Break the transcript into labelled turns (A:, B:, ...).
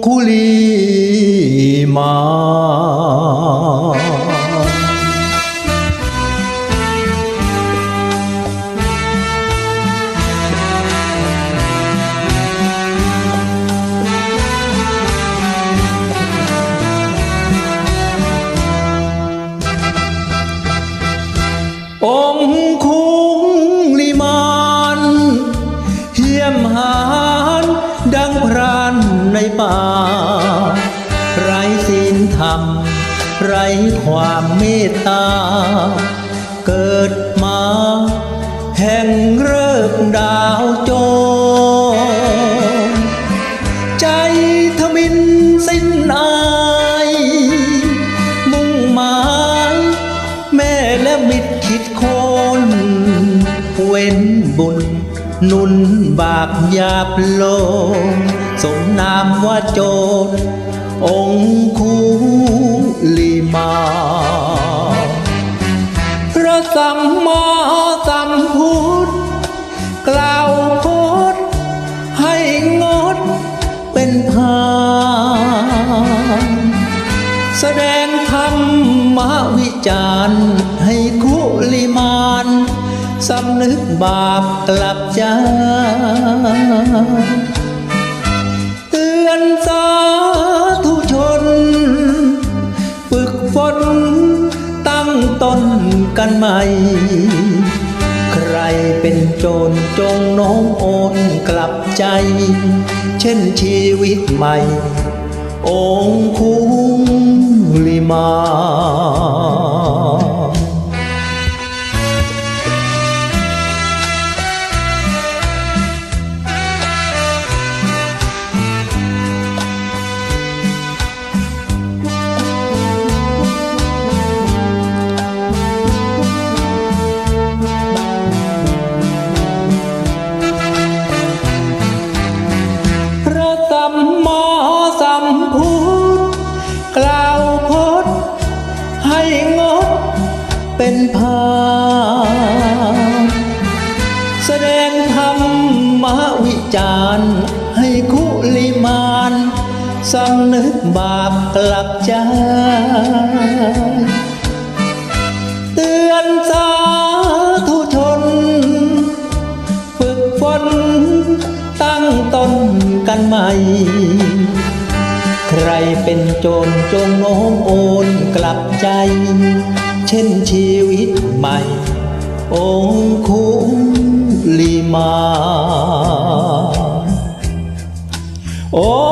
A: 唵嘛呢叭。 ป่า ไร้ศีลธรรม ไร้ความเมตตา เกิดมา แห่งเริกดาวโจรใจทมินสิ้นอาย มุ่งหมายแม่และมิตรคิดโคนเว้นบุญนุนบาปหยาบโลง สมนามว่าโจรองคูลีมาพระสัมมาสัมพุทธกล่าวโพดให้งดเป็นพานแสดงธรรมวิจารณ์ให้คุลิมานสำนึกบาปกลับใจ กันใหม่ใครเป็นโจรจงโน้มโอนกลับใจ เช่นชีวิตใหม่ องคุลิมา งดเป็นพานแสดงธรรมวิจารณ์ ให้คุลิมานสำนึกบาปกลับใจเตือนสาธุชน ฝึกฝนตั้งตนกันใหม่ ใครเป็นโจรจงโน้มโอน ลับใจ เช่นชีวิตใหม่ องคุลีมาอง